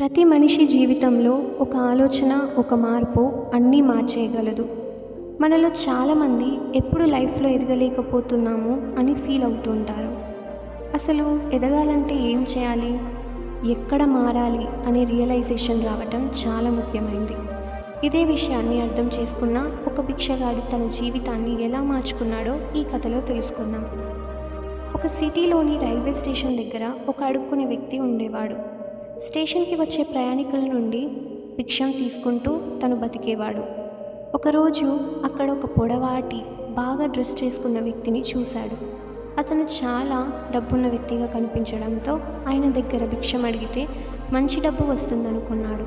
ప్రతి మనిషి జీవితంలో ఒక ఆలోచన ఒక మార్పు అన్నీ మార్చేయగలదు. మనలో చాలామంది ఎప్పుడు లైఫ్లో ఎదగలేకపోతున్నాము అని ఫీల్ అవుతుంటారు. అసలు ఎదగాలంటే ఏం చేయాలి? ఎక్కడ మారాలి అనే రియలైజేషన్ రావటం చాలా ముఖ్యమైనది ఇదే విషయాన్ని అర్థం చేసుకున్న ఒక భిక్షగాడు తన జీవితాన్ని ఎలా మార్చుకున్నాడో ఈ కథలో తెలుసుకుందాం. ఒక సిటీలోని రైల్వే స్టేషన్ దగ్గర ఒక అడుక్కునే వ్యక్తి ఉండేవాడు. స్టేషన్కి వచ్చే ప్రయాణికుల నుండి భిక్షం తీసుకుంటూ తను బతికేవాడు. ఒకరోజు అక్కడ ఒక పొడవాటి బాగా డ్రెస్ చేసుకున్న వ్యక్తిని చూశాడు. అతను చాలా డబ్బున్న వ్యక్తిగా కనిపించడంతో ఆయన దగ్గర భిక్షం అడిగితే మంచి డబ్బు వస్తుందనుకున్నాడు.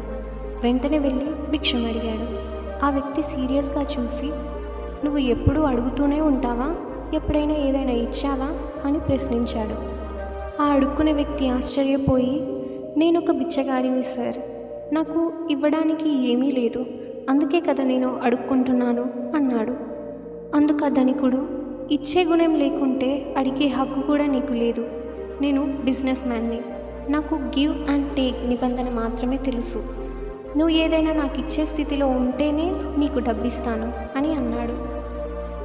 వెంటనే వెళ్ళి భిక్షం అడిగాడు. ఆ వ్యక్తి సీరియస్గా చూసి నువ్వు ఎప్పుడూ అడుగుతూనే ఉంటావా? ఎప్పుడైనా ఏదైనా ఇచ్చావా? అని ప్రశ్నించాడు. ఆ అడుక్కునే వ్యక్తి ఆశ్చర్యపోయి నేను ఒక బిచ్చగాడిని సార్. నాకు ఇవ్వడానికి ఏమీ లేదు. అందుకే కదా నేను అడుక్కుంటున్నాను అన్నాడు. అందుకు ఆ ధనికుడు ఇచ్చే గుణం లేకుంటే అడిగే హక్కు కూడా నీకు లేదు. నేను బిజినెస్ మ్యాన్ని. నాకు గివ్ అండ్ టేక్ నిబంధన మాత్రమే తెలుసు. నువ్వు ఏదైనా నాకు ఇచ్చే స్థితిలో ఉంటేనే నీకు డబ్బిస్తాను అని అన్నాడు.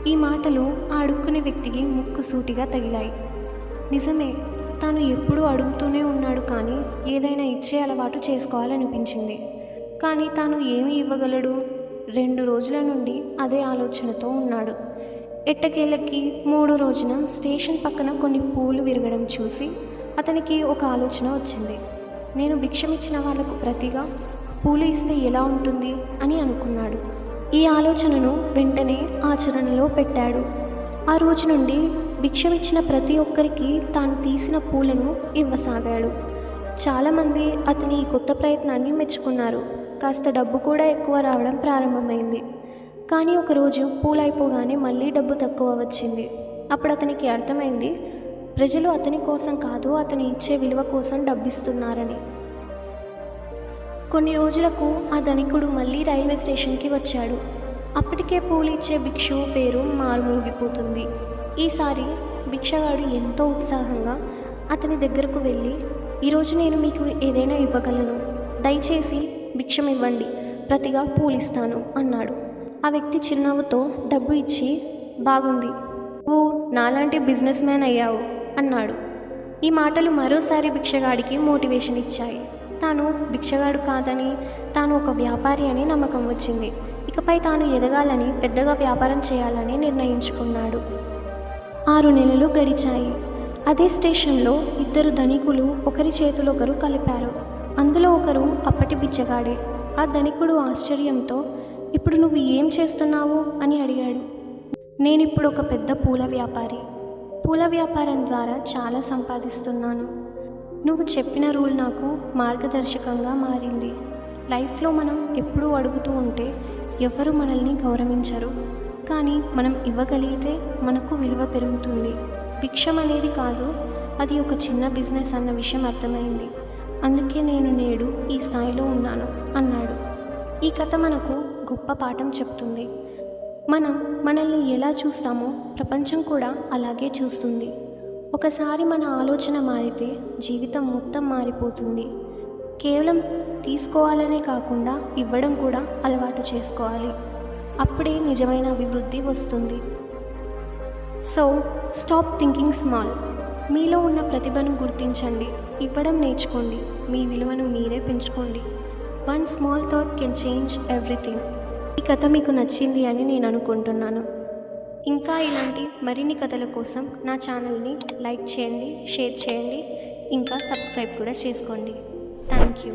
ఈ మాటలు ఆ అడుక్కునే వ్యక్తికి ముక్కు సూటిగా తగిలాయి. నిజమే తాను ఎప్పుడూ అడుగుతూనే ఉన్నాడు కానీ ఏదైనా ఇచ్చే అలవాటు చేసుకోవాలనిపించింది. కానీ తాను ఏమి ఇవ్వగలడు? రెండు రోజుల నుండి అదే ఆలోచనతో ఉన్నాడు. ఎట్టకేళ్ళకి మూడో రోజున స్టేషన్ పక్కన కొన్ని పూలు విరగడం చూసి అతనికి ఒక ఆలోచన వచ్చింది. నేను భిక్షమిచ్చిన వాళ్ళకు ప్రతిగా పూలు ఇస్తే ఎలా ఉంటుంది? అని అనుకున్నాడు. ఈ ఆలోచనను వెంటనే ఆచరణలో పెట్టాడు. ఆ రోజు నుండి భిక్షమిచ్చిన ప్రతి ఒక్కరికి తాను తీసిన పూలను ఇవ్వసాగాడు. చాలామంది అతని ఈ కొత్త ప్రయత్నాన్ని మెచ్చుకున్నారు. కాస్త డబ్బు కూడా ఎక్కువ రావడం ప్రారంభమైంది. కానీ ఒకరోజు పూలైపోగానే మళ్ళీ డబ్బు తక్కువ వచ్చింది. అప్పుడు అతనికి అర్థమైంది ప్రజలు అతని కోసం కాదు అతని ఇచ్చే విలువ కోసం డబ్బిస్తున్నారని. కొన్ని రోజులకు ఆ ధనికుడు మళ్ళీ రైల్వే స్టేషన్కి వచ్చాడు. అప్పటికే పూలు ఇచ్చే భిక్షువు పేరు మారుమూగిపోతుంది. ఈసారి భిక్షగాడు ఎంతో ఉత్సాహంగా అతని దగ్గరకు వెళ్ళి ఈరోజు నేను మీకు ఏదైనా ఇవ్వగలను. దయచేసి భిక్షం ఇవ్వండి ప్రతిగా పూలిస్తాను అన్నాడు. ఆ వ్యక్తి చిరునవ్వుతో డబ్బు ఇచ్చి బాగుంది. నువ్వు నాలాంటి బిజినెస్ మ్యాన్ అయ్యావు అన్నాడు. ఈ మాటలు మరోసారి భిక్షగాడికి మోటివేషన్ ఇచ్చాయి. తాను భిక్షగాడు కాదని తాను ఒక వ్యాపారి అని నమ్మకం వచ్చింది. ఇకపై తాను ఎదగాలని పెద్దగా వ్యాపారం చేయాలని నిర్ణయించుకున్నాడు. ఆరు నెలలు గడిచాయి. అదే స్టేషన్లో ఇద్దరు ధనికులు ఒకరి చేతిలో ఒకరు కలిపారు. అందులో ఒకరు అప్పటి బిచ్చగాడే. ఆ ధనికుడు ఆశ్చర్యంతో ఇప్పుడు నువ్వు ఏం చేస్తున్నావు? అని అడిగాడు. నేనిప్పుడు ఒక పెద్ద పూల వ్యాపారి. పూల వ్యాపారం ద్వారా చాలా సంపాదిస్తున్నాను. నువ్వు చెప్పిన రూల్ నాకు మార్గదర్శకంగా మారింది. లైఫ్లో మనం ఎప్పుడూ అడుగుతూ ఉంటే ఎవరు మనల్ని గౌరవించరు. కానీ మనం ఇవ్వగలిగితే మనకు విలువ పెరుగుతుంది. భిక్షం అనేది కాదు అది ఒక చిన్న బిజినెస్ అన్న విషయం అర్థమైంది. అందుకే నేను నేడు ఈ స్థాయిలో ఉన్నాను అన్నాడు. ఈ కథ మనకు గొప్ప పాఠం చెప్తుంది. మనం మనల్ని ఎలా చూస్తామో ప్రపంచం కూడా అలాగే చూస్తుంది. ఒకసారి మన ఆలోచన మారితే జీవితం మొత్తం మారిపోతుంది. కేవలం తీసుకోవాలనే కాకుండా ఇవ్వడం కూడా అలవాటు చేసుకోవాలి. అప్పుడే నిజమైన అభివృద్ధి వస్తుంది. సో స్టాప్ థింకింగ్ స్మాల్ మీలో ఉన్న ప్రతిభను గుర్తించండి. ఇవ్వడం నేర్చుకోండి. మీ విలువను మీరే పెంచుకోండి. One small thought can change everything ఈ కథ మీకు నచ్చింది అని నేను అనుకుంటున్నాను. ఇంకా ఇలాంటి మరిన్ని కథల కోసం నా ఛానల్ని లైక్ చేయండి షేర్ చేయండి. ఇంకా సబ్స్క్రైబ్ కూడా చేసుకోండి. Thank you